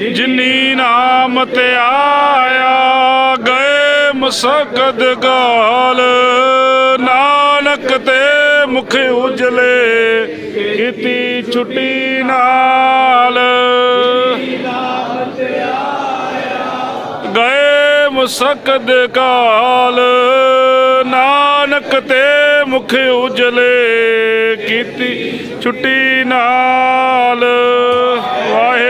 ਜਿਨੀ ਨਾਮ ਤੇ ਆਇਆ, ਗਏ ਮਸਕਦ ਗਾਲ। ਨਾਨਕ ਤੇ ਮੁਖ ਉਜਲੇ, ਕੀਤੀ ਛੁੱਟੀ ਨਾਲ। ਗਏ ਮਸਕਦ ਕਾਲ ਨਾਨਕ ਤੇ ਮੁਖ ਉਜਲੇ, ਕੀਤੀ ਛੁੱਟੀ ਨਾਲ। ਵਾਹਿਗੁਰੂ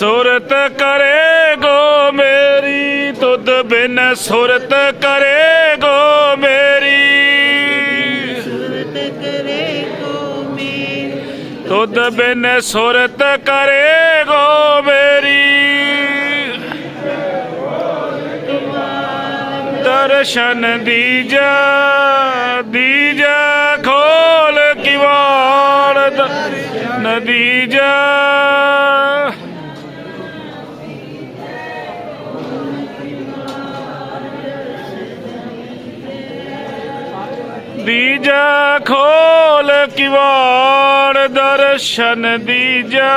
ਸੁਰਤ ਕਰੇ ਗੋ ਮੇਰੀ ਤੁਧ ਬਿਨ ਸੁਰਤ ਕਰੇ ਗੋ ਮੇਰੀ। ਸੁਰਤ ਕਰੇ ਮੇਰ ਤੁਧ ਬਿਨ ਸੁਰਤ ਕਰੇ ਗੋ ਮੇਰੀ। ਦਰਸ਼ਨ ਦੀਜਾ ਦੀਜਾ ਖੋਲ ਕਿਵਾੜ ਦਰਸ਼ਨ ਦੀਜ ਖੋਲ ਕਿਵਾੜ ਦਰਸ਼ਨ ਦੀਜਾ।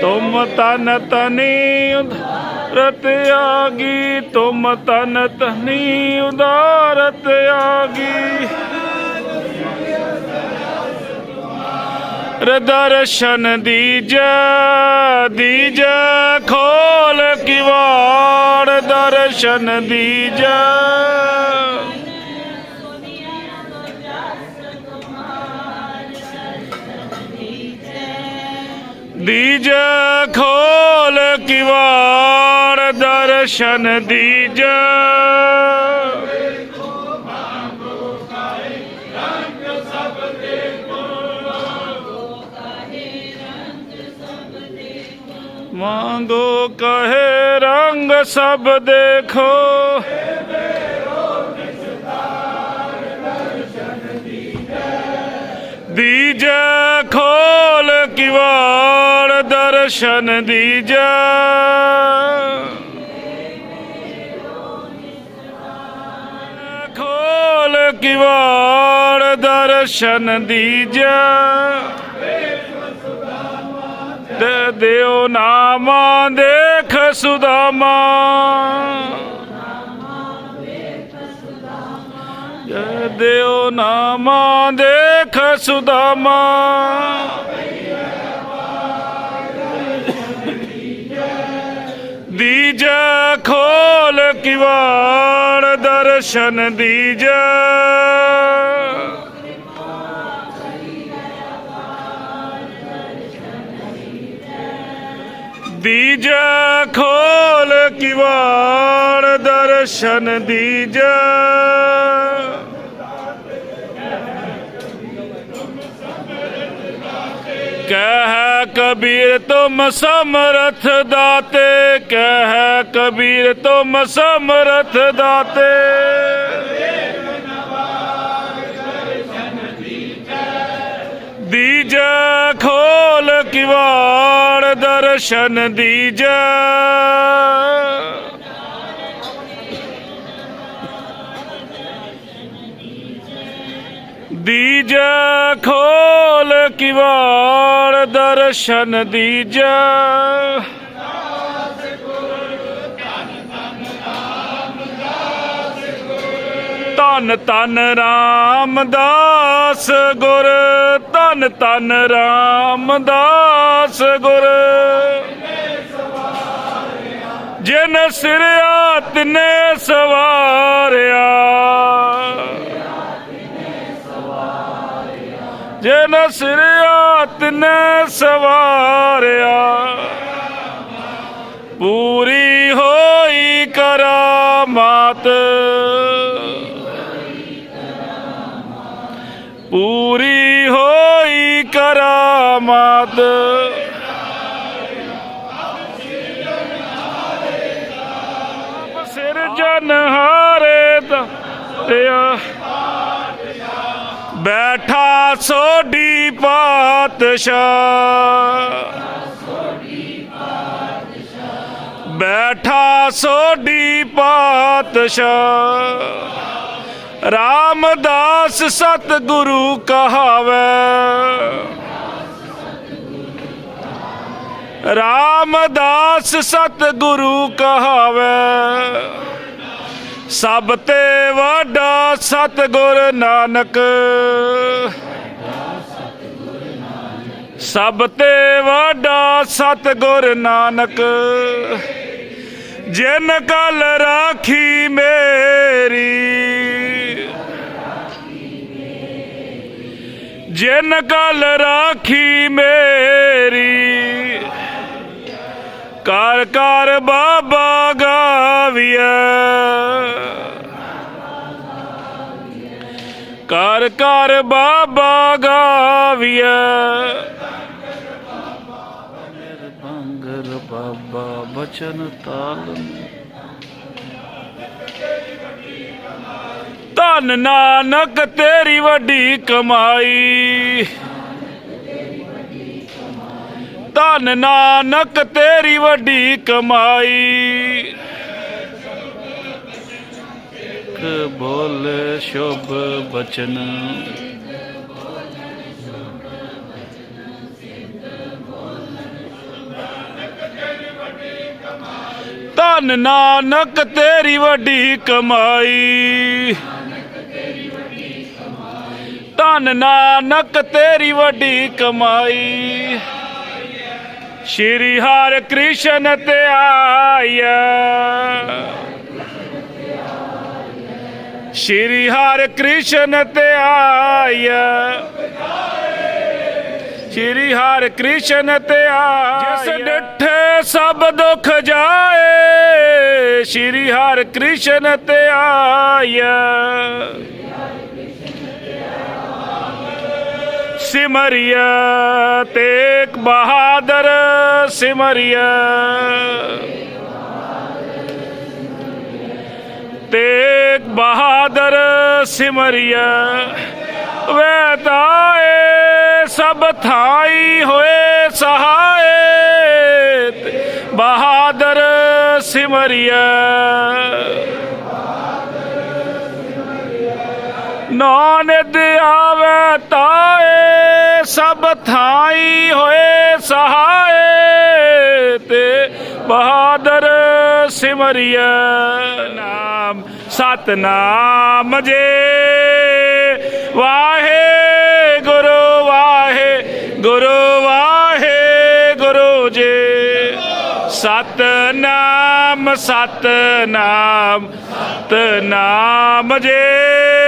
ਤੁਮ ਤਨ ਤਨੀ ਉਦਾਰਤ ਆਗੀ, ਤੁਮ ਤਨ ਤਨੀ ਉਦਾਰਤ ਆਗੀ। ਰ ਦਰਸ਼ਨ ਦੀਜਾ ਦੀਜਾ ਖੋਲ ਕਿਵਾੜ ਦਰਸ਼ਨ ਦੀਜਾ। ਦੀਜਾ ਖੋਲ ਕਿਵਾੜ ਦਰਸ਼ਨ ਦੀਜਾ। ਮੰਗੋ ਕਹੇ ਰੰਗ ਸਭ ਦੇਖੋ। ਦੀਜਾ ਖੋਲ ਕਿਵਾੜ ਦਰਸ਼ਨ ਦੀਜਾ ਖੋਲ ਕਿਵਾੜ ਦਰਸ਼ਨ ਦੀਜਾ ਦੇ ਦਿਓ ਨਾਮਾ ਦੇਖ ਸੁਦਾਮਾ। ਸੁਦਾਮਾ। ਦੀਜਾ ਖੋਲ ਕਿਵਾੜ ਦਰਸ਼ਨ ਦੀਜਾ। ਦੀਜਾ ਖੋਲ ਕਿਵਾੜ ਦਰਸ਼ਨ ਦੀਜਾ। ਕਹਿ ਕਬੀਰ ਤੁਮ ਸਮਰਥ ਦਾਤੇ, ਕਹਿ ਕਬੀਰ ਤੁਮ ਸਮਰਥ ਦਾਤੇ। ਦੀਜਾ ਖੋਲ ਕਿਵਾੜ ਦਰਸ਼ਨ ਦੀਜਾ। ਦੀਜਾ ਖੋਲ ਕਿਵਾੜ ਦਰਸ਼ਨ ਦੀਜਾ। ਧਨ ਧੰਨ ਰਾਮਦਾਸ ਗੁਰ, ਧੰਨ ਧੰਨ ਰਾਮਦਾਸ ਗੁਰ। ਜਿਨ ਸਿਰਿਆ ਤਿਨੇ ਸਵਾਰਿਆ। ਜਿਨ ਸਿਰਿਆ ਤਿਨੇ ਸਵਾਰਿਆ। ਪੂਰੀ ਹੋਈ ਕਰਾਮਾਤ। ਪੂਰੀ ਹੋਈ ਕਰਾਮਾਤ। ਸਿਰ ਜਨ ਹਾਰੇ ਦਾ ਬੈਠਾ ਸੋਢੀ ਪਾਤਸ਼ਾਹ। ਬੈਠਾ ਸੋਢੀ ਪਾਤਸ਼ਾਹ। ਰਾਮਦਾਸ ਸਤਿਗੁਰੂ ਕਹਾਵੇ। ਰਾਮਦਾਸ ਸਤਿਗੁਰੂ ਕਹਾਵੇ। ਸਭ ਤੇ ਵੱਡਾ ਸਤਿਗੁਰ ਨਾਨਕ। ਸਭ ਤੇ ਵੱਡਾ ਸਤਿਗੁਰ ਨਾਨਕ। ਜਿਨ ਕਲ ਰਾਖੀ ਮੇਰੀ। ਜਿਨ ਕਲ ਰਾਖੀ ਮੇਰੀ। ਕਰ ਕਰ ਬਾ ਕਰ ਕਰ ਬਾਬਾ ਗਾਵੀਐ। ਬੰਗਰ ਬਾਬਾ ਬਚਨ ਤਾਲ। ਧੰਨ ਨਾਨਕ ਤੇਰੀ ਵੱਡੀ ਕਮਾਈ। ਧੰਨ ਨਾਨਕ ਤੇਰੀ ਵੱਡੀ ਕਮਾਈ। ਇੱਕ ਬੋਲ ਸ਼ੁਭ ਬਚਨ। ਧੰਨ ਨਾਨਕ ਤੇਰੀ ਵੱਡੀ ਕਮਾਈ। ਧੰਨ ਨਾਨਕ ਤੇਰੀ ਵੱਡੀ ਕਮਾਈ। ਸ਼੍ਰੀ ਹਰਿ ਕ੍ਰਿਸ਼ਨ ਤੇ ਆਇਆ ਸ਼੍ਰੀ ਹਰਿ ਕ੍ਰਿਸ਼ਨ ਤੇ ਆਇਆ। ਸ਼੍ਰੀ ਹਰਿ ਕ੍ਰਿਸ਼ਨ ਤੇ ਆਇਆ। ਜਿਸ ਡਿਠੇ ਸਭ ਦੁੱਖ ਜਾਏ, ਸ਼੍ਰੀ ਹਰਿ ਕ੍ਰਿਸ਼ਨ ਤੇ ਆਇਆ। ਸਿਮਰਿਆ ਤੇਗ ਬਹਾਦਰ, ਸਿਮਰਿਆ। ਤੇਗ ਬਹਾਦਰ ਸਿਮਰਿਆ ਵੇ ਤਾਏ ਸਭ ਥਾਈ ਹੋਏ ਸਹਾਏ ਬਹਾਦਰ ਸਿਮਰਿਆ। ਨਾਨਕ ਆਵੇ ਤਾਏ, ਸਭ ਥਾਈ ਹੋਏ ਸਹਾਏ ਤੇ ਬਹਾਦਰ ਸਿਮਰਿਆ ਨਾਮ ਸਤਨਾਮ ਜੇ। ਵਾਹੇ ਗੁਰੂ ਵਾਹੇ ਗੁਰੂ ਵਾਹੇ ਗੁਰੂ ਜੇ। ਸਤਨਾਮ ਸਤਨਾਮ ਸਤਨਾਮ ਜੇ।